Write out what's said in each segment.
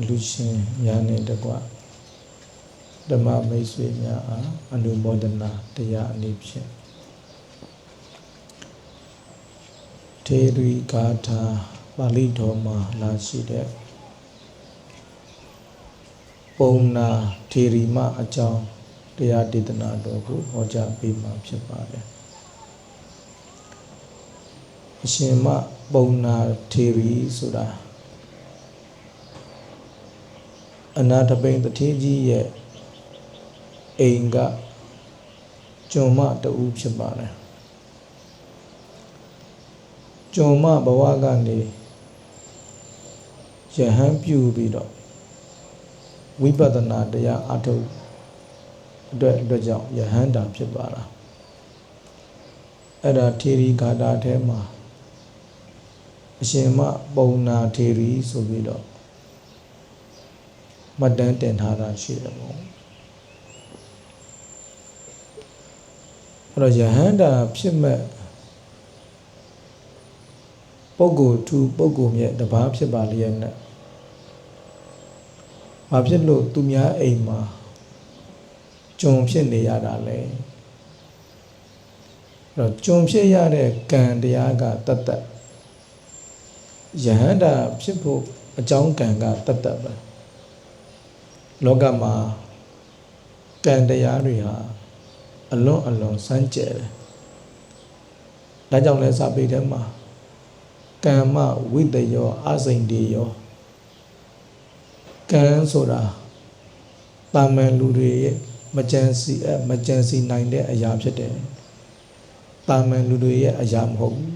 အလူရှင်များနဲ့တကွဓမ္မမိတ်ဆွေများအားအနုမောဒနာတရားအနေဖြင့်ထေရီဂါထာပါဠိတော်မှာလာရှိတဲ့ပုံနာထေရီမအကြောင်းတရားဒေသနာတော်ကိုဟောကြားပေးမှာဖြစ်ပါတယ်အရှင်မပုံနာထေရီဆိုတာ အနာတပိန်တထေးကြီးရဲ့အိမ်ကကျွန်မတူဖြစ်ပါတယ်ကျွန်မဘဝကနေယဟန်ပြုပြီးတော့ဝိပဿနာတရားအထုတ်အတွက်အတွက်ကြောင့်ယဟန်တာဖြစ်ပါတာအဲ့ဒါထေရီဂါတာထဲမှာအရှင်မပုံနာထေရီဆိုပြီးတော့ မှတ်တမ်းတင်ထားတာရှိတယ်ပေါ့အဲ့တော့ယဟန္တာဖြစ်မဲ့ပုဂ္ဂိုလ်သူပုဂ္ဂိုလ်မြတ်တပါးဖြစ်ပါလျက်နဲ့ဘာဖြစ်လို့သူများအိမ်မှာကြုံဖြစ်နေရတာလဲအဲ့တော့ကြုံဖြစ်ရတဲ့ကံတရားကတတ်တတ်ယဟန္တာဖြစ်ဖို့အကြောင်းကံကတတ်တတ်ပဲ လောကမှာကံတရားတွေဟာအလွန်အလွန်စမ်းကြယ်တယ်။ဒါကြောင့်လဲစာပေထဲမှာကမ္မဝိတယောအစိန်တေယောကံဆိုတာတာမန်လူတွေရဲ့မကြံစီအမကြံစီနိုင်တဲ့အရာဖြစ်တယ်။တာမန်လူတွေရဲ့အရာမဟုတ်ဘူး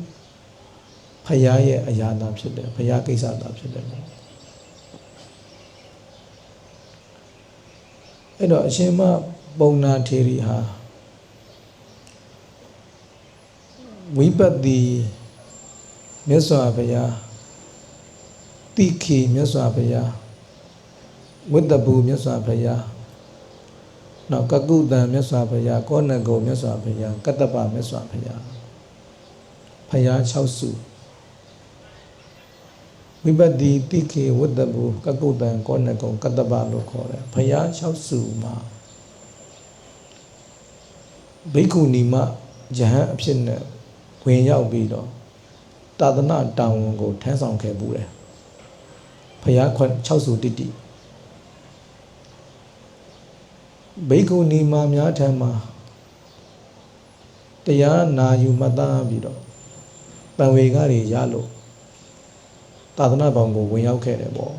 ။ဖရာရဲ့အရာသာဖြစ်တယ်။ဖရာကိစ္စသာဖြစ်တယ် အဲ့တော့အရှင်မပုံနာထေရီဟာဝိပတ္တိမြတ်စွာဘုရားတိခေမြတ်စွာဘုရားဝိတ္တဘူမြတ်စွာဘုရားနောက်ကကုတံမြတ်စွာဘုရားကောဏဂုံမြတ်စွာဘုရားကတ္တပမြတ်စွာဘုရားဘုရား6စု ဝိပတ္တိတိခေဝိတ္တဘူကကုတံကောဏဂုံကတ္တပလို့ခေါ်တယ်ဘုရား6စုမှာဘိက္ခုနီမယဟန်အဖြစ်နဲ့ဝင်ရောက်ပြီးတော့သာသနာတောင်ဝန်ကိုထမ်းဆောင်ခဲ့ပူတယ်ဖျားခွတ်6စုတိတိဘိက္ခုနီမများထံမှာတရားနာယူမှတ်သားပြီးတော့ပံဝေကတွေရလို့ သာသနာပေါင်ကိုဝင်ရောက်ခဲ့တယ်ပေါ့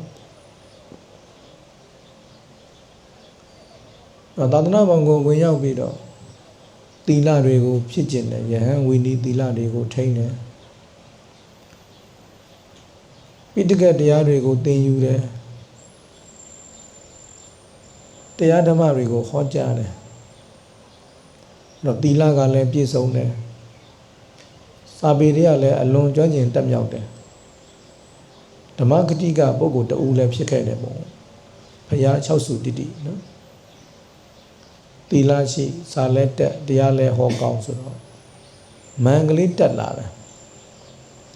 သာသနာပေါင်ကိုဝင်ရောက်ပြီးတော့သီလတွေကိုဖြစ်ကျင်တယ်ယဟန်ဝီနီသီလတွေကိုထိန်းတယ်ပိဋကတ်တရားတွေကိုသင်ယူတယ်တရားဓမ္မတွေကိုဟောကြားတယ်တော့သီလကလည်းပြည့်စုံတယ်စာပေတွေကလည်းအလွန်ကျွမ်းကျင်တက်မြောက်တယ် ဓမ္မဂတိကပုဂ္ဂိုလ်တူလည်းဖြစ်ခဲ့တယ်ပေါ့ဘုရား၆စုတိတိနော်သီလရှိစာလဲတက်တရားလဲဟောကောင်းဆိုတော့မန်ကလေးတက်လာတယ်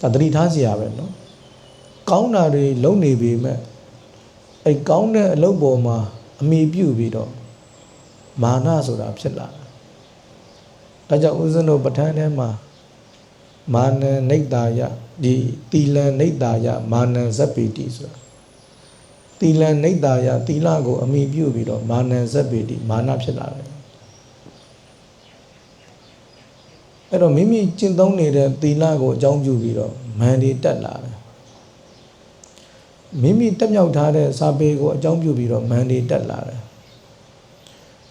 ဒါတတိထားစရာပဲနော်ကောင်းတာတွေလုံနေပြီမဲ့အဲကောင်းတဲ့အလုပ်ပေါ်မှာအမိပြုပြီးတော့မာနဆိုတာဖြစ်လာတာအဲကြောင့်ဦးဇင်းတို့ပဋ္ဌာန်းထဲမှာမာနနိဒ္ဒါယ ဒီတီလံနိတ္တာယမာနဇက်ပိတိဆိုတာတီလံနိတ္တာယတီလကိုအမိပြုပြီးတော့မာနဇက်ပိတိမာနဖြစ်လာတယ်အဲ့တော့မိမိကျင့်သုံးနေတဲ့သီလကိုအကြောင်းပြုပြီးတော့မန်ဒီတက်လာတယ်မိမိတက်မြောက်ထားတဲ့စာပေကိုအကြောင်းပြုပြီးတော့မန်ဒီတက်လာတယ်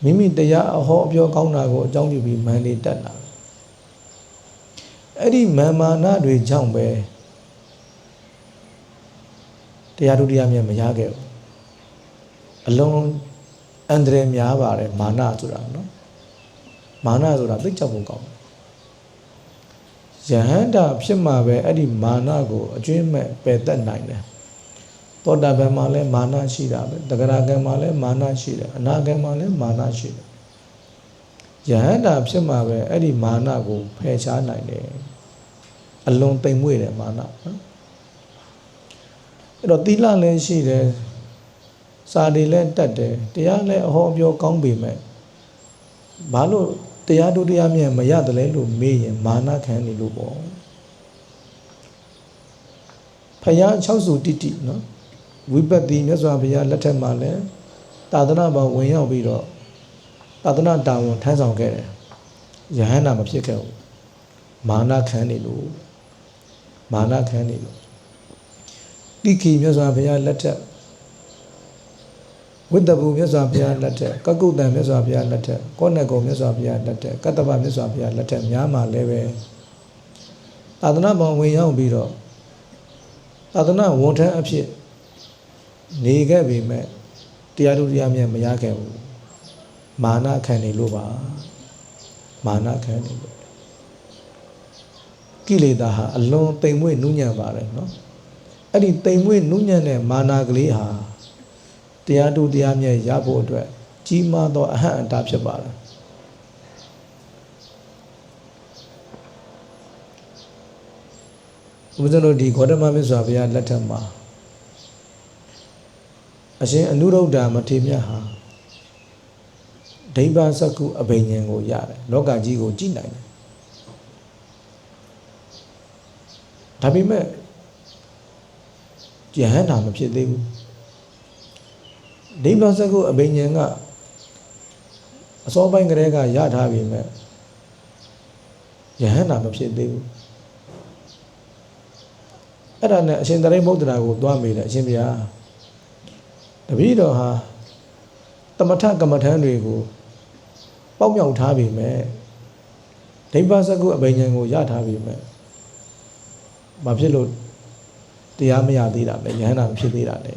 မိမိတရားအဟောအပြောကောင်းတာကိုအကြောင်းပြုပြီးမန်ဒီတက်လာတယ် အဲ့ဒီမာမာနတွေကြောင့်ပဲတရားဒုတိယမြတ်မရခဲ့ဘူးအလုံးအန္တရာယ်များပါတယ်မာနဆိုတာနော်မာနဆိုတာသိကြောက်ဖို့ကောင်းယဟန္တာဖြစ်မှာပဲအဲ့ဒီမာနကိုအကျွင်းမဲ့ပယ်တတ်နိုင်တယ်သောတာပန်မှာလည်းမာနရှိတာပဲတဂရကံမှာလည်းမာနရှိတယ်အနာကံမှာလည်းမာနရှိတယ် ယဟန္တာဖြစ်မှာပဲအဲ့ဒီမာနကိုဖယ်ရှားနိုင်တယ်အလွန်တိမ်မွေ့တယ်မာနနော်အဲ့တော့သီလလည်းရှိတယ်စာတွေလည်းတတ်တယ်တရားလည်းအဟောအပြောကောင်းပေမဲ့ဘာလို့တရားတို့တရားမြတ်မရတယ်လဲလို့မေးရင်မာနခံနေလို့ပေါ့ဖယား6စုတိတိနော်ဝိပဿနာမြတ်စွာဘုရားလက်ထက်မှာလည်းသာသနာ့ဘောင်ဝင်ရောက်ပြီးတော့ သာသနာတာဝန်ထမ်းဆောင်ခဲ့တယ်ယဟန္တာမဖြစ်ခဲ့ဘူးမာနခံနေလို့မာနခံနေလို့တိခိမြတ်စွာဘုရားလက်ထက်ဝိတ္တဘူမြတ်စွာဘုရားလက်ထက်ကကုတ်တန်မြတ်စွာဘုရားလက်ထက်ကောဏကုံမြတ်စွာဘုရားလက်ထက်ကတ္တဗမြတ်စွာဘုရားလက်ထက်များမှာလည်းပဲသာသနာ့ဘောင်ဝင်ရောက်ပြီးတော့သာသနာဝန်ထမ်းအဖြစ်နေခဲ့ပေမဲ့တရားသူတရားမြတ်မရခဲ့ဘူး မာနခံနေလို့ပါမာနခံနေလို့ကိလေသာဟာအလွန်တိမ်မွေ့နုညံ့ပါတယ်နော်အဲ့ဒီတိမ်မွေ့နုညံ့တဲ့မာနာကလေးဟာတရားသူတရားမြတ်ရဖို့အတွက်ကြီးမားသောအဟန့်အတားဖြစ်ပါတယ်ဘုရားတို့ဒီဂေါတမမြတ်စွာဘုရားလက်ထက်မှာအရှင်အနုရုဒ္ဓမထေရမြတ်ဟာ ဒိဗ္ဗစကုအဘိညာဉ်ကိုရတယ်လောကကြီးကိုကြည်နိုင်တယ်ဒါပေမဲ့ယဟန္တာမဖြစ်သေးဘူးဒိဗ္ဗစကုအဘိညာဉ်ကအစောပိုင်းကတည်းကရထားပြီမဲ့ယဟန္တာမဖြစ်သေးဘူးအဲ့ဒါနဲ့အရှင်တရိဗုဒ္ဓရာကိုသွားမိတယ်အရှင်ဘုရားတပည့်တော်ဟာတမထကမ္မထမ်းတွေကို ပေါက်မြောက်ထားပြီမဲ့ဒိဗ္ဗစကုအဘိညာဉ်ကိုရထားပြီမဲ့မဖြစ်လို့တရားမရသေးတာလေယဟန္တာမဖြစ်သေးတာလေ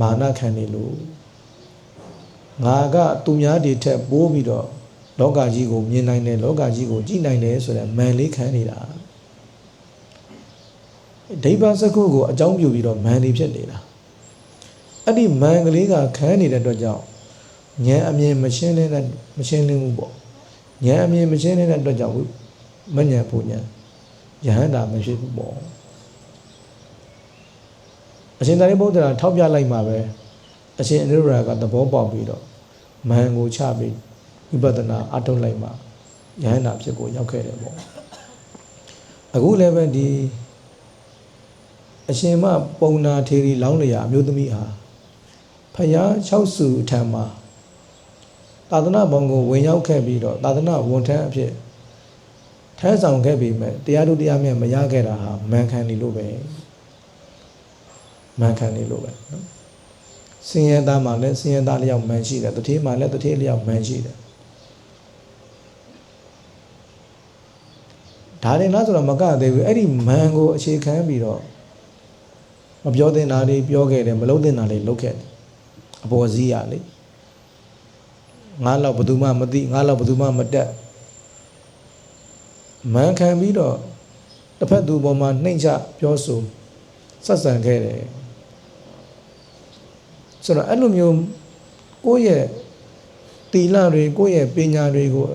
မာနခံနေလို့ငါကသူများတွေထက်ပိုးပြီးတော့လောကကြီးကိုမြင်နိုင်တယ်လောကကြီးကိုကြည့်နိုင်တယ်ဆိုတဲ့မန်လေးခံနေတာဒိဗ္ဗစကုကိုအကြောင်းပြုပြီးတော့မန်လေးဖြစ်နေတာအဲ့ဒီမန်ကလေးကခံနေတဲ့အတွက်ကြောင့် ဉာဏ်အမြင်မရှင်းလင်းတဲ့မရှင်းလင်းဘူးပေါ့ဉာဏ်အမြင်မရှင်းလင်းတဲ့အတွက်ကြောင့်မဉဏ်ပူဉဏ်ယဟန္တာမရှိဘူးပေါ့အရှင်သာရိပုတ္တရာထောက်ပြလိုက်မှာပဲအရှင်အနိရုဒ္ဓကသဘောပေါက်ပြီးတော့မဟန်ကိုချပြီးဝိပဿနာအထုတ်လိုက်မှာယဟန္တာဖြစ်ကိုရောက်ခဲ့တယ်ပေါ့အခုလည်းပဲဒီအရှင်မပုံနာထေရီလောင်းလျာအမျိုးသမီးဟာဖယား6စုအထံမှာ သာသနာဘုံကိုဝင်ရောက်ခဲ့ပြီးတော့သာသနာဝန်ထမ်းအဖြစ်ထမ်းဆောင်ခဲ့ပြီးမဲ့တရားတို့တရားမြတ်မရခဲ့တာဟာမန်ခံနေလို့ပဲမန်ခံနေလို့ပဲနော်စင်ရသားမှာလည်းစင်ရသားလျောက်မန်ရှိတယ်တတိမှာလည်းတတိလျောက်မန်ရှိတယ်ဒါရင်လားဆိုတော့မကသေးဘူးအဲ့ဒီမန်ကိုအခြေခံပြီးတော့မပြောတင်တာတွေပြောခဲ့တယ်မလုပ်တင်တာတွေလုပ်ခဲ့တယ်အပေါ်စည်းရလေ ငါတော့ဘယ်သူမှမသိငါတော့ဘယ်သူမှမတက်မန်ခံပြီးတော့တစ်ဖက်သူပေါ်မှာနှိမ့်ချပြောဆိုဆက်ဆံခဲ့တယ်ဆိုတော့အဲ့လိုမျိုးကိုယ့်ရဲ့တီလတွေကိုယ့်ရဲ့ပညာတွေကို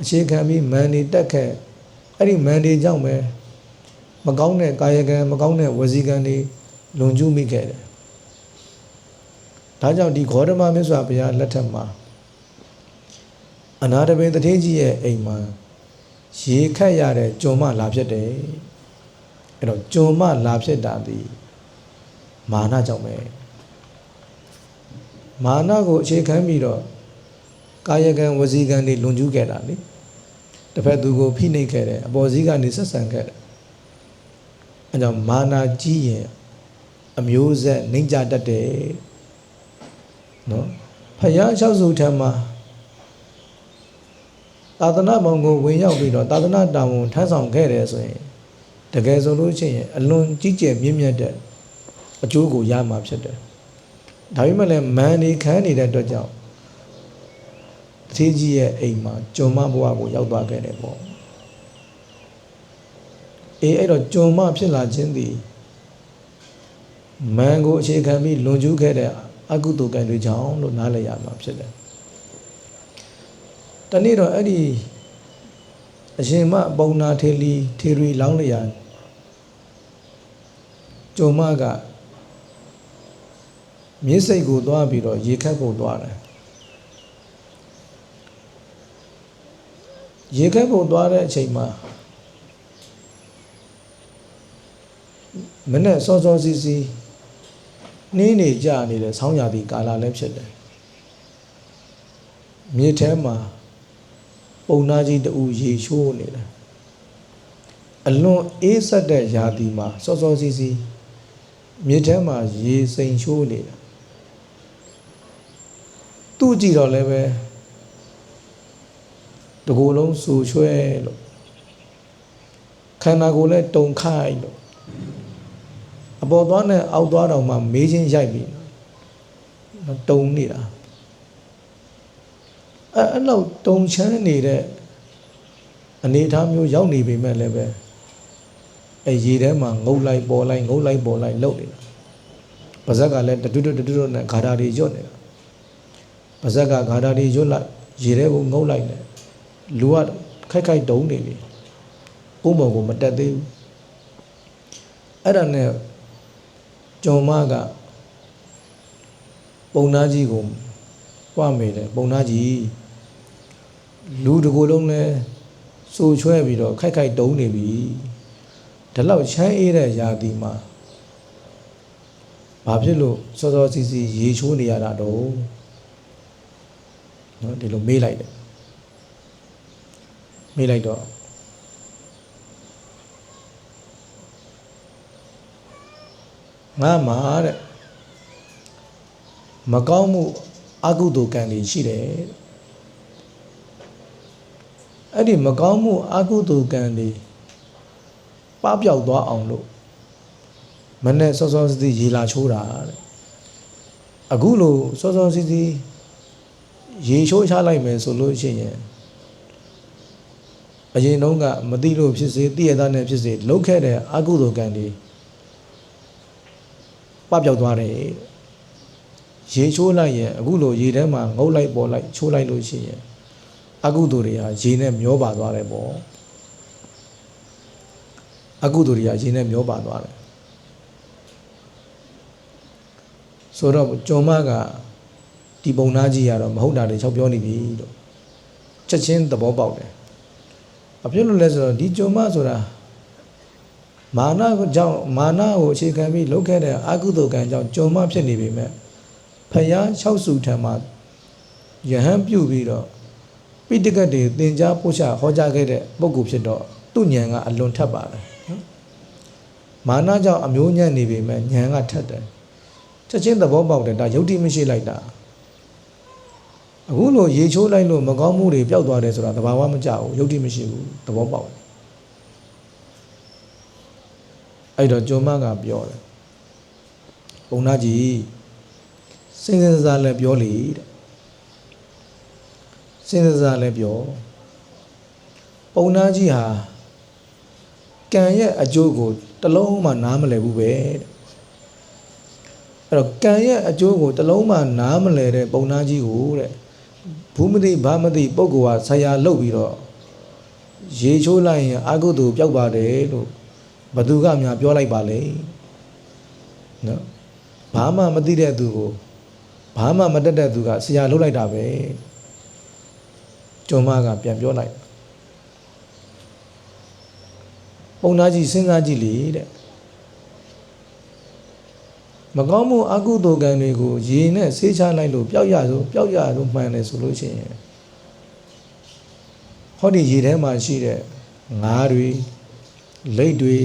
အခြေခံပြီးမန်နေတက်ခဲ့အဲ့ဒီမန်နေကြောင့်ပဲမကောင်းတဲ့ကာယကံမကောင်းတဲ့ဝစီကံတွေလွန်ကျူးမိခဲ့တယ်ဒါကြောင့်ဒီဂေါတမမြတ်စွာဘုရားလက်ထက်မှာ အနာတပင်တထေးကြီးရဲ့အိမ်မှာရေခတ်ရတဲ့ကြုံမလာဖြစ်တယ်အဲ့တော့ကြုံမလာဖြစ်တာဒီမာနကြောင့်ပဲမာနကိုအခြေခံပြီးတော့ကာယကံဝစီကံတွေလွန်ကျူးခဲ့တာလေတစ်ဖက်သူကိုဖိနှိပ်ခဲ့တယ်အပေါ်စည်းကနေဆက်ဆံခဲ့တယ်အဲကြောင့်မာနာကြီးရင်အမျိုးဆက်နှိမ့်ကြတတ်တယ်နော်ဖယားလျှောက်စုထံမှာ သာသနာ့ဘောင်ကိုဝင်ရောက်ပြီးတော့သာသနာတာဝန်ထမ်းဆောင်ခဲ့တယ်ဆိုရင်တကယ်ဆိုလို့ရှိရင်အလွန်ကြီးကျယ်မြင့်မြတ်တဲ့အကျိုးကိုရမှာဖြစ်တယ်ဒါပေမဲ့လည်းမန်နေခံနေတဲ့အတွက်ကြောင့်တထေးကြီးရဲ့အိမ်မှာကြုံမဘဝကိုရောက်သွားခဲ့တယ်ပေါ့အေးအဲ့တော့ကြုံမဖြစ်လာခြင်းသည်မန်ကိုအခြေခံပြီးလွန်ကျူးခဲ့တဲ့အကုသိုလ်ကံတွေကြောင့်လို့နားလည်ရမှာဖြစ်တယ် တနေ့တော့အဲ့ဒီအရှင်မပုံနာထေလီထေရီလောင်းလျာကြုံမကမြစ်စိတ်ကိုသွားပြီးတော့ရေခတ်ဖို့သွားတယ်ရေခတ်ဖို့သွားတဲ့အချိန်မှာမနဲ့စောစောစီစီနှင်းနေကြနေတဲ့ဆောင်းရာသီကာလလည်းဖြစ်တယ်မြစ်ထဲမှာ ပုံနာကြီးတူရေရှိုးနေတယ်အလွန်အေးဆက်တဲ့ရာသီမှာစောစောစီစီမြစ်ထဲမှာရေစိမ်ရှိုးနေတာသူ့ကြည့်တော့လည်းပဲတကူလုံးဆူရွှဲလို့ခန္ဓာကိုယ်လည်းတုန်ခိုက်လို့အပေါ်သွားနဲ့အောက်သွားတော့မှမေးချင်းရိုက်ပြီနော်တုံနေတာ အဲအဲ့လောက်တုံချမ်းနေတဲ့အနေအထားမျိုးရောက်နေပေမဲ့လည်းပဲအဲရေထဲမှာငုတ်လိုက်ပေါ်လိုက်ငုတ်လိုက်ပေါ်လိုက်လှုပ်နေတာပါဇက်ကလည်းတွတ်တွတ်တွတ်တွတ်နဲ့ဂါထာတွေညွတ်နေတာပါဇက်ကဂါထာတွေညွတ်လိုက်ရေထဲကိုငုတ်လိုက်တယ်လူကခိုက်ခိုက်တုံနေပြီပုံပေါ်ကိုမတက်သေးဘူးအဲ့ဒါနဲ့ကျော်မကပုံနာကြီးကို ပွားမိတယ်ပုံနာကြီးလူတစ်ကိုယ်လုံးလဲစိုးချွဲပြီးတော့ခိုက်ခိုက်တုံးနေပြီဒီလောက်ချမ်းအေးတဲ့ရာသီမှာဘာဖြစ်လို့စောစောစီစီရေချိုးနေရတာတော့နော်ဒီလိုမေးလိုက်တယ်မေးလိုက်တော့ငါမှာတဲ့မကောင်းမှု အကုသိုလ်ကံတွေရှိတယ်တဲ့အဲ့ဒီမကောင်းမှုအကုသိုလ်ကံတွေပပျောက်သွားအောင်လို့မနဲ့စောစောစီးစီးရေလာချိုးတာတဲ့အခုလို့စောစောစီးစီးရေချိုးချလိုက်မယ်ဆိုလို့ရှိရင်အရင်တုန်းကမသိလို့ဖြစ်စေသိရတဲ့နဲ့ဖြစ်စေလှုပ်ခဲ့တဲ့အကုသိုလ်ကံတွေပပျောက်သွားတယ် ရေချိုးလိုက်ရင်အခုလိုရေထဲမှာငုတ်လိုက်ပေါ်လိုက်ချိုးလိုက်လို့ရှိရင်အကုသိုလ်တွေဟာရေနဲ့မျောပါသွားတယ်ပေါ့အကုသိုလ်တွေကရေနဲ့မျောပါသွားတယ်ဆိုတော့ကျော်မကဒီပုံနာကြီးကတော့မဟုတ်တာတွေချောက်ပြောနေပြီလို့ချက်ချင်းသဘောပေါက်တယ်ဘာဖြစ်လို့လဲဆိုတော့ဒီကျော်မဆိုတာမာနကိုကြောင့်မာနကိုအခြေခံပြီးလုပ်ခဲ့တဲ့အကုသိုလ်ကံကြောင့်ကျော်မဖြစ်နေပြီမဲ့ ဖယား၆စုထံမှာယဟန်ပြုတ်ပြီးတော့ပိဋကတ်တွေသင်ကြားပို့ချဟောကြားခဲ့တဲ့ပုဂ္ဂိုလ်ဖြစ်တော့သူ့ဉာဏ်ကအလွန်ထက်ပါတယ်နော်မာနကြောင့်အမျိုးညံ့နေပြီမဲ့ဉာဏ်ကထက်တယ်ချက်ချင်းသဘောပေါက်တယ်ဒါယုတ်တိမရှိလိုက်တာအခုလိုရေချိုးလိုက်လို့မကောင်းမှုတွေပျောက်သွားတယ်ဆိုတာသဘာဝမကြဘူးယုတ်တိမရှိဘူးသဘောပေါက်တယ်အဲ့တော့ကျော်မကပြောတယ်ပုံနာကြီး စိတ်စဉ်းစားလည်းပြောလေတဲ့စဉ်းစားလည်းပြောပုံနာကြီးဟာကံရဲ့အကျိုးကိုတလုံးမှနားမလည်ဘူးပဲတဲ့အဲ့တော့ကံရဲ့အကျိုးကိုတလုံးမှနားမလည်တဲ့ပုံနာကြီးကိုတဲ့ဘူးမသိဘာမသိပုဂ္ဂိုလ်ဟာဆရာလုတ်ပြီးတော့ရေချိုးလိုက်ရင်အကုသိုလ်ပျောက်ပါတယ်လို့ဘသူကများပြောလိုက်ပါလေနော်ဘာမှမသိတဲ့သူကို ဘာမှမတက်တဲ့သူကဆရာလုတ်လိုက်တာပဲကျော်မကပြန်ပြောလိုက်ပုံနာကြီးစဉ်းစားကြည့်လေတဲ့မကောင်းမှုအကုသိုလ်ကံတွေကိုရေနဲ့ဆေးချလိုက်လို့ပျောက်ရဆိုပျောက်ရလို့မှန်တယ်ဆိုလို့ရှိရင်ဟောဒီရေထဲမှာရှိတဲ့ငါးတွေလိတ်တွေ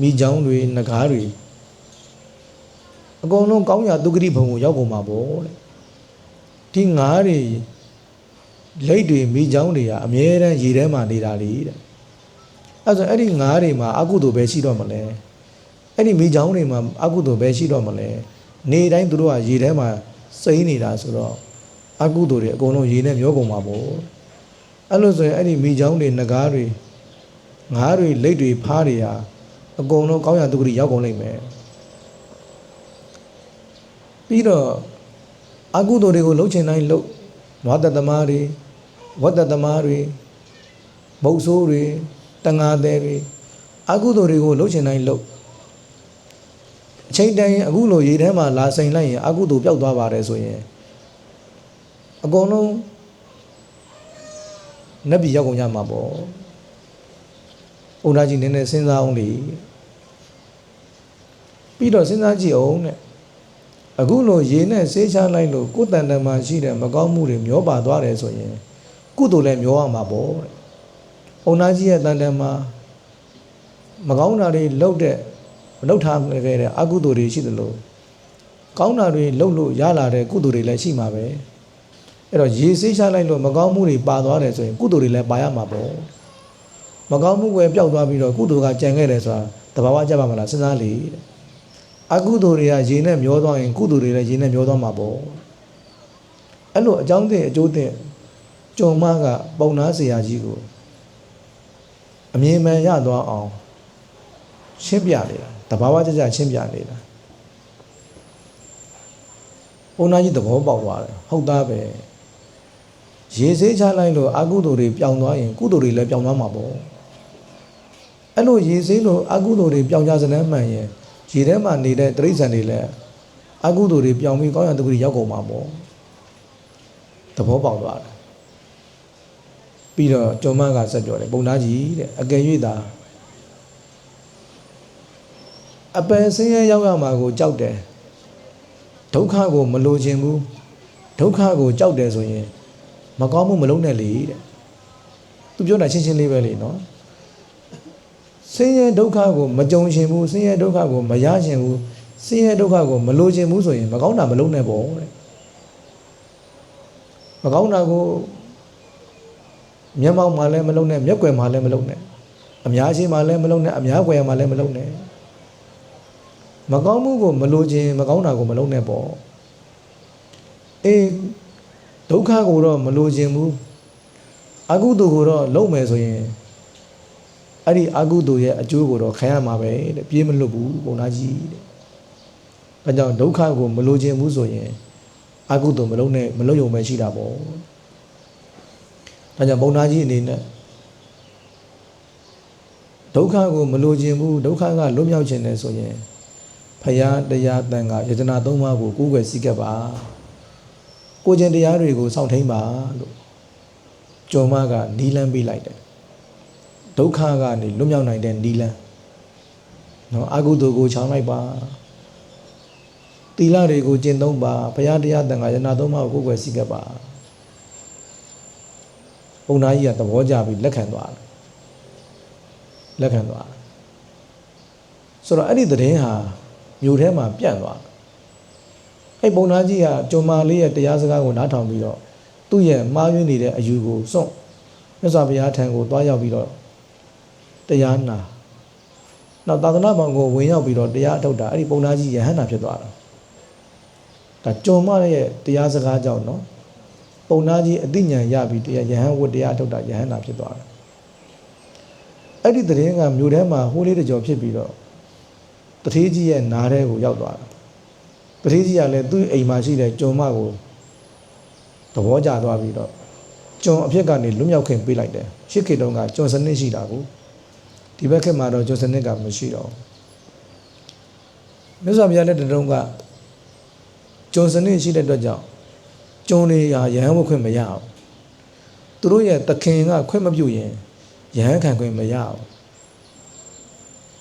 မိချောင်းတွေငကားတွေ အကုန်လုံးကောင်းရာဒုက္ခတိဘုံကိုရောက်ကုန်မှာပေါ့တဲ့ဒီငါးတွေလိတ်တွေမိချောင်းတွေကအမြဲတမ်းရေထဲမှာနေတာလေတဲ့အဲဆိုအဲ့ဒီငါးတွေမှာအကုသိုလ်ပဲရှိတော့မလဲအဲ့ဒီမိချောင်းတွေမှာအကုသိုလ်ပဲရှိတော့မလဲနေတိုင်းသူတို့ကရေထဲမှာစိမ့်နေတာဆိုတော့အကုသိုလ်တွေအကုန်လုံးရေနဲ့မျောကုန်မှာပေါ့အဲ့လိုဆိုရင်အဲ့ဒီမိချောင်းတွေငကားတွေငါးတွေလိတ်တွေဖားတွေဟာအကုန်လုံးကောင်းရာဒုက္ခတိရောက်ကုန်လိမ့်မယ် ပြီးတော့အကုသိုလ်တွေကိုလှုပ်ချင်တိုင်းလှုပ်နွားတသမားတွေဝတ်တသမားတွေမုတ်ဆိုးတွေတငါသည်တွေအကုသိုလ်တွေကိုလှုပ်ချင်တိုင်းလှုပ်အချိန်တိုင်းအခုလိုရေထဲမှာလာစိန်လိုက်ရင်အကုသိုလ်ပျောက်သွားပါတယ်ဆိုရင်အကုန်လုံးနတ်ပြည်ရောက်ကုန်ကြမှာပေါ့ဘုရားကြီးနည်းနည်းစဉ်းစားအောင်လေပြီးတော့စဉ်းစားကြည့်အောင်တဲ့ အခုလိုရေနဲ့ဆေးချလိုက်လို့ကိုယ်တန်တန်မှရှိတဲ့မကောင်းမှုတွေမျောပါသွားတယ်ဆိုရင်ကုသိုလ်လည်းမျောရမှာပေါ့တဲ့ဘုရားကြီးရဲ့တန်တန်မှာမကောင်းတာတွေလုပ်တဲ့မလုပ်ထားခဲ့တဲ့အကုသိုလ်တွေရှိသလိုကောင်းတာတွေလုပ်လို့ရလာတဲ့ကုသိုလ်တွေလည်းရှိမှာပဲအဲ့တော့ရေဆေးချလိုက်လို့မကောင်းမှုတွေပါသွားတယ်ဆိုရင်ကုသိုလ်တွေလည်းပါရမှာပေါ့မကောင်းမှုပဲပျောက်သွားပြီးတော့ကုသိုလ်ကကြံခဲ့တယ်ဆိုတာတဘာဝကြပါမလားစဉ်းစားလေတဲ့ အကုသိုလ်တွေကရေနဲ့မျောသွားရင်ကုသိုလ်တွေလည်းရေနဲ့မျောသွားမှာပေါ့အဲ့လိုအကြောင်းသိအကျိုးသိကြုံမကပုံနာဆရာကြီးကိုအမြင်မှန်ရသွားအောင်ရှင်းပြနေတာတဘာဝကြကြရှင်းပြနေတာဘုန်းကြီးသဘောပေါက်သွားတယ်ဟုတ်သားပဲရေစေးချလိုက်လို့အကုသိုလ်တွေပြောင်းသွားရင်ကုသိုလ်တွေလည်းပြောင်းသွားမှာပေါ့အဲ့လိုရေစေးလို့အကုသိုလ်တွေပြောင်းကြစမ်းမှန်ရင် ရေထဲမှာနေတဲ့တိရစ္ဆာန်တွေလည်းအကုသိုလ်တွေပြောင်းပြီးကောင်းရန်တကူတွေရောက်ကုန်မှာပေါ့သဘောပေါက်သွားတယ်ပြီးတော့ကျော်မကဆက်ပြောတယ်ပုံသားကြီးတဲ့အကယ်၍သာအပယ်ဆင်းရဲရောက်ရမှာကိုကြောက်တယ်ဒုက္ခကိုမလိုချင်ဘူးဒုက္ခကိုကြောက်တယ်ဆိုရင်မကောင်းမှုမလုံးနဲ့လေတဲ့သူပြောတာရှင်းရှင်းလေးပဲလေနော် ဆင်းရဲဒုက္ခကိုမကြုံရှင်ဘူးဆင်းရဲဒုက္ခကိုမရရှင်ဘူးဆင်းရဲဒုက္ခကိုမလိုချင်ဘူးဆိုရင်မကောင်းတာမလုံးနဲ့ပေါ့တဲ့မကောင်းတာကိုမျက်မှောက်မှာလည်းမလုံးနဲ့မျက်ွယ်မှာလည်းမလုံးနဲ့အများရှိမှာလည်းမလုံးနဲ့အများွယ်မှာလည်းမလုံးနဲ့မကောင်းမှုကိုမလိုချင်မကောင်းတာကိုမလုံးနဲ့ပေါ့အေးဒုက္ခကိုတော့မလိုချင်ဘူးအကုသိုလ်ကိုတော့လုံးမယ်ဆိုရင် အဲ့ဒီအကုသိုလ်ရဲ့အကျိုးကိုတော့ခံရမှာပဲတဲ့ပြေးမလွတ်ဘူးဘုံသားကြီးတဲ့။ဒါကြောင့်ဒုက္ခကိုမလိုချင်ဘူးဆိုရင်အကုသိုလ်မလုံးနဲ့မလုံးယုံပဲရှိတာပေါ့။ဒါကြောင့်ဘုံသားကြီးအနေနဲ့ဒုက္ခကိုမလိုချင်ဘူးဒုက္ခကလွတ်မြောက်ခြင်းနဲ့ဆိုရင်ဖရာတရားတန်ခါယတနာသုံးပါးကိုကိုးကွယ်စည်းကပ်ပါကိုကျင်တရားတွေကိုစောင့်ထိန်ပါလို့ကျော်မကနီးလန်းပေးလိုက်တယ် ဒုက္ခကနေလွတ်မြောက်နိုင်တဲ့နီးလန်းနော်အကုသိုလ်ကိုချောင်းလိုက်ပါသီလတွေကိုကျင့်သုံးပါဘုရားတရားတန်ခါယနာသုံးပါးကိုကိုယ်ွယ်စည်းကပ်ပါဘုံသားကြီးကသဘောကျပြီးလက်ခံသွားတယ်လက်ခံသွားတယ်ဆိုတော့အဲ့ဒီသတင်းဟာမြို့ထဲမှာပြန့်သွားတယ်အဲ့ဘုံသားကြီးကကြုံမာလေးရဲ့တရားစကားကိုနားထောင်ပြီးတော့သူ့ရဲ့မှားယွင်းနေတဲ့အယူကိုစွန့်မြတ်စွာဘုရားထံကိုတွားရောက်ပြီးတော့ တရားနာနောက်သာသနာ့ဘောင်ကိုဝင်ရောက်ပြီးတော့တရားအထုတ်တာအဲ့ဒီပုံသားကြီးယဟန္တာဖြစ်သွားတာဒါကြုံမရဲ့တရားစကားကြောင့်နော်ပုံသားကြီးအသိဉာဏ်ရပြီးတရားယဟန်ဝတ်တရားအထုတ်တာယဟန္တာဖြစ်သွားတာအဲ့ဒီတရင်ကမြို့ထဲမှာဟိုးလေးတကြောဖြစ်ပြီးတော့တထေးကြီးရဲ့နားထဲကိုရောက်သွားတာတထေးကြီးကလည်းသူ့အိမ်မှာရှိတဲ့ကြုံမကိုသဘောကျသွားပြီးတော့ကျွန်အဖြစ်ကနေလွတ်မြောက်ခင်ပေးလိုက်တယ်ရှစ်ခေတုန်းကကျွန်စနစ်ရှိတာကို ဒီဘက်ခေတ်မှာတော့ကျွန်စနစ်ကမရှိတော့မြတ်စွာဘုရားလက်တုန်းကကျွန်စနစ်ရှိတဲ့အတွက်ကြောင့်ကျွန်တွေဟာယဟန်ဝတ်ခွင့်မရအောင်သူတို့ရဲ့တခင်ကခွင့်မပြုရင်ယဟန်ခံခွင့်မရအောင်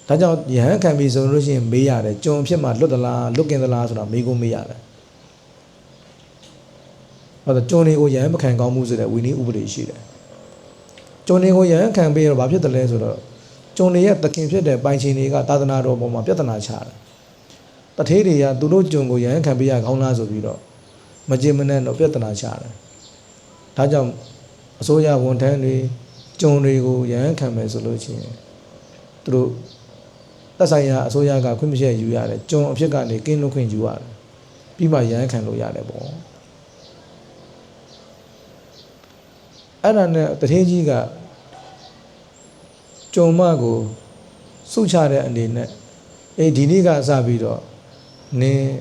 ဒါကြောင့်ယဟန်ခံပြီဆိုလို့ရှိရင်မေးရတယ်ကျွန်အဖြစ်မှာလွတ်သလားလွတ်ကင်သလားဆိုတာမေးခွန်းမေးရတယ်အဲ့တော့ကျွန်တွေကိုရဟန်းမခံကောင်းမှုဆိုတဲ့ဝိနည်းဥပဒေရှိတယ်ကျွန်တွေကိုရဟန်းခံပြီးတော့ဘာဖြစ်တယ်လဲဆိုတော့ ကျွန်တွေရဲ့တခင်ဖြစ်တဲ့ပိုင်ရှင်တွေကသာသနာတော်ပေါ်မှာပြဿနာချတယ်တထေးတွေကသူတို့ကျွန်ကိုရဟန်းခံပေးရကောင်းလားဆိုပြီးတော့မကြင်မနဲ့တော့ပြဿနာချတယ်ဒါကြောင့်အစိုးရဝန်ထမ်းတွေကျွန်တွေကိုရဟန်းခံမယ်ဆိုလို့ရှိရင်သူတို့သက်ဆိုင်ရာအစိုးရကခွင့်မချက်ယူရတယ်ကျွန်အဖြစ်ကနေကင်းလွတ်ခွင့်ယူရတယ်ပြီးမှရဟန်းခံလို့ရတယ်ပေါ့အဲ့ဒါနဲ့တထေးကြီးက ကြုံမကိုစုချတဲ့အနေနဲ့အေးဒီနေ့ကစပြီးတော့နင်း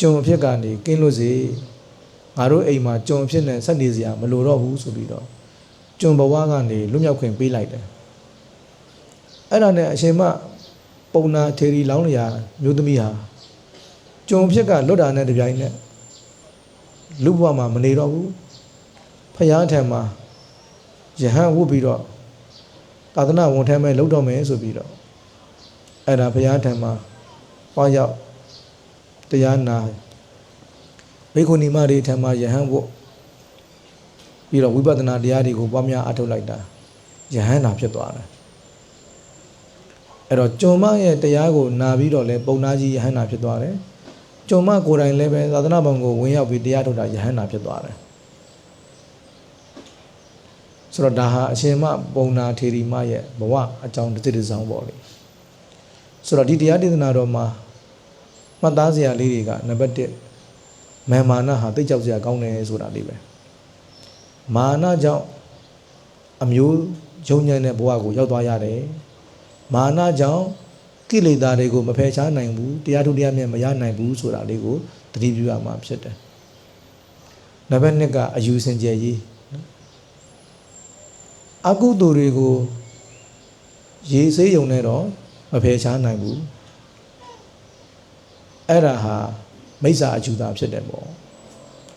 ကြုံအဖြစ်ကနေကင်းလို့စေငါတို့အိမ်မှာကြုံအဖြစ်နဲ့ဆက်နေစရာမလိုတော့ဘူးဆိုပြီးတော့ကြုံဘဝကနေလွတ်မြောက်ခွင့်ပေးလိုက်တယ်အဲ့ဒါနဲ့အရှင်မပုံနာထေရီလောင်းလျာမျိုးသမီးဟာကြုံဖြစ်ကလွတ်တာနဲ့တပြိုင်နက်လူဘဝမှာမနေတော့ဘူးဖယားထံမှာယဟန်ဝုတ်ပြီးတော့ သာသနာဝန်ထမ်းမဲ့လုပ်တော့မယ်ဆိုပြီးတော့အဲ့ဒါဖယားထံမှာဟောရောက်တရားနာဘိက္ခုနီမတွေထံမှာယဟန်ဝုတ်ပြီးတော့ဝိပဿနာတရားတွေကိုပွားများအထုတ်လိုက်တာယဟန်နာဖြစ်သွားတယ်အဲ့တော့ကျွန်မရဲ့တရားကိုနာပြီးတော့လဲပုံနာကြီးယဟန်နာဖြစ်သွားတယ်ကျွန်မကိုယ်တိုင်လည်းပဲသာသနာ့ဘောင်ကိုဝင်ရောက်ပြီးတရားထုတ်တာယဟန်နာဖြစ်သွားတယ် ဆိုတော့ဒါဟာအရှင်မပုံနာထေရီမရဲ့ဘဝအကြောင်းတစ်တစ်စောင်းပေါ့လေဆိုတော့ဒီတရားဒေသနာတော်မှာမှတ်သားစရာလေးတွေကနံပါတ်1မာမာနဟာသိကြောက်စရာကောင်းတယ်ဆိုတာလေးပဲမာနကြောင့်အမျိုးယုံညံ့တဲ့ဘဝကိုရောက်သွားရတယ်မာနကြောင့်ကိလေသာတွေကိုမဖယ်ရှားနိုင်ဘူးတရားထုတရားမြတ်မရနိုင်ဘူးဆိုတာလေးကိုသတိပြုရမှာဖြစ်တယ်နံပါတ်2ကအယူစင်ကြယ်ရေး အကုသိုလ်တွေကိုရေဆေးယုံနဲ့တော့မဖယ်ရှားနိုင်ဘူးအဲ့ဒါဟာမိစ္ဆာအကျူတာဖြစ်တယ်ပေါ့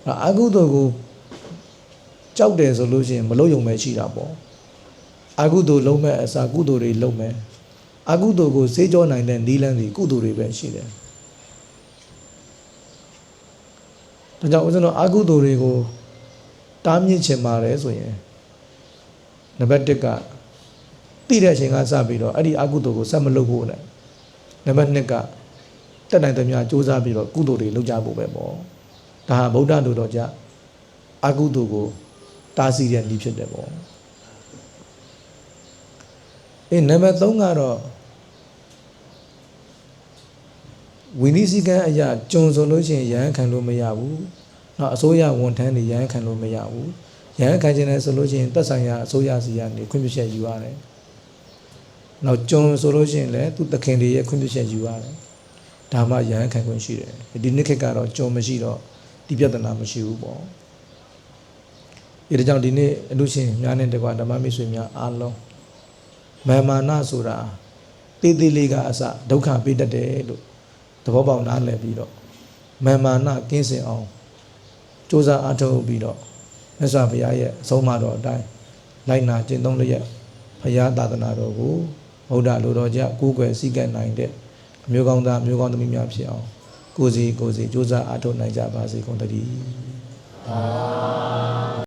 အဲ့အကုသိုလ်ကိုကြောက်တယ်ဆိုလို့ရှိရင်မလို့ယုံပဲရှိတာပေါ့အကုသိုလ်လုံးမဲ့အစာကုသိုလ်တွေလုံးမဲ့အကုသိုလ်ကိုစေးကြောနိုင်တဲ့နီးလန်းတွေကုသိုလ်တွေပဲရှိတယ်ဒါကြောင့်ဦးဇင်းတို့အကုသိုလ်တွေကိုတားမြစ်ချင်ပါတယ်ဆိုရင် နံပါတ်1ကတိတဲ့အချိန်ကစပြီးတော့အဲ့ဒီအကုသိုလ်ကိုဆက်မလုပ်ဖို့နဲ့နံပါတ်2ကတက်နိုင်သမျှစူးစမ်းပြီးတော့ကုသိုလ်တွေလုပ်ကြဖို့ပဲပေါ့ဒါဟာဗုဒ္ဓတို့တော့ကြအကုသိုလ်ကိုတားဆီးတဲ့နည်းဖြစ်တယ်ပေါ့အေးနံပါတ်3ကတော့ဝိနည်းစည်းကမ်းအရာကြုံဆိုလို့ရှိရင်ရဟန်းခံလို့မရဘူး။နောက်အစိုးရဝန်ထမ်းတွေရဟန်းခံလို့မရဘူး။ ရဟန်းခံခြင်းနဲ့ဆိုလို့ရှိရင်တက်ဆိုင်ရာအစိုးရစီကနေခွင့်ပြုချက်ယူရတယ်။နောက်ကြုံဆိုလို့ရှိရင်လည်းသူတခင်တွေရဲ့ခွင့်ပြုချက်ယူရတယ်။ဒါမှရဟန်းခံခွင့်ရှိတယ်။ဒီနှစ်ခေတ်ကတော့ကြုံမရှိတော့ဒီပြဿနာမရှိဘူးပေါ့။အဲဒါကြောင့်ဒီနေ့အလူရှင်များနဲ့တကွာဓမ္မမိတ်ဆွေများအားလုံးမာမာနဆိုတာတေးသေးလေးကအစဒုက္ခပေးတတ်တယ်လို့သဘောပေါက်နားလည်ပြီးတော့မာမာနကင်းစင်အောင်စ조사အထောက်ပြီးတော့ မြတ်စွာဘုရားရဲ့အဆုံးအမတော်အတိုင်းလိုက်နာကျင့်သုံးလျက်ဘုရားသာသနာတော်ကိုဗုဒ္ဓလိုတော်ကြကိုးကွယ်စည်းကမ်းနိုင်တဲ့အမျိုးကောင်းသားမျိုးကောင်းသမီးများဖြစ်အောင်ကိုယ်စီကိုယ်စီစ조사အထောက်နိုင်ကြပါစေကုန်သတည်း